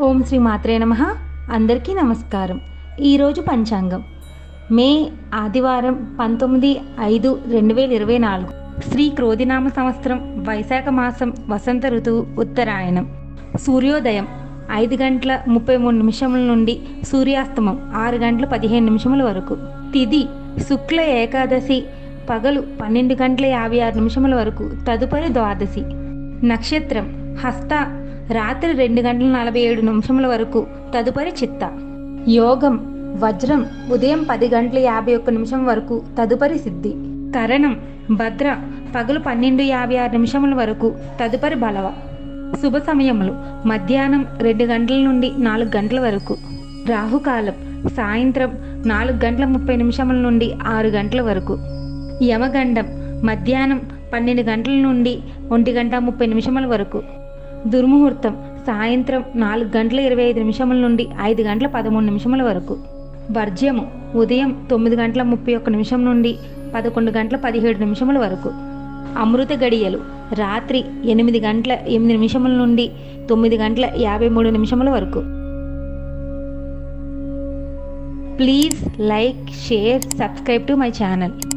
ఓం శ్రీ మాత్రే నమ. అందరికీ నమస్కారం. ఈరోజు పంచాంగం. మే ఆదివారం పంతొమ్మిది ఐదు రెండు వేల ఇరవై నాలుగు. శ్రీ క్రోధినామ సంవత్సరం వైశాఖ మాసం వసంత ఋతువు ఉత్తరాయణం. సూర్యోదయం ఐదు గంటల ముప్పై మూడు నిమిషముల నుండి సూర్యాస్తమం ఆరు గంటల పదిహేను నిమిషముల వరకు. తిది శుక్ల ఏకాదశి పగలు పన్నెండు గంటల యాభై ఆరు నిమిషముల వరకు. తదుపరి ద్వాదశి నక్షత్రం హస్త రాత్రి రెండు గంటల నలభై ఏడు నిమిషముల వరకు తదుపరి చిత్త. యోగం వజ్రం ఉదయం పది గంటల యాభై ఒక్క నిమిషం వరకు తదుపరి సిద్ధి. కరణం భద్ర పగలు పన్నెండు యాభై ఆరు నిమిషముల వరకు తదుపరి బలవ. శుభ సమయములు మధ్యాహ్నం రెండు గంటల నుండి నాలుగు గంటల వరకు. రాహుకాలం సాయంత్రం నాలుగు గంటల ముప్పై నిమిషముల నుండి ఆరు గంటల వరకు. యమగండం మధ్యాహ్నం పన్నెండు గంటల నుండి ఒంటి గంట ముప్పై నిమిషముల వరకు. దుర్ముహూర్తం. సాయంత్రం నాలుగు గంటల ఇరవై ఐదు నిమిషముల నుండి ఐదు గంటల పదమూడు నిమిషముల వరకు. వర్జ్యము ఉదయం తొమ్మిది గంటల ముప్పై ఒక్క నిమిషం నుండి పదకొండు గంటల పదిహేడు నిమిషముల వరకు. అమృత గడియలు రాత్రి ఎనిమిది గంటల ఎనిమిది నిమిషముల నుండి తొమ్మిది గంటల యాభై మూడు నిమిషముల వరకు. Please like share subscribe to my channel.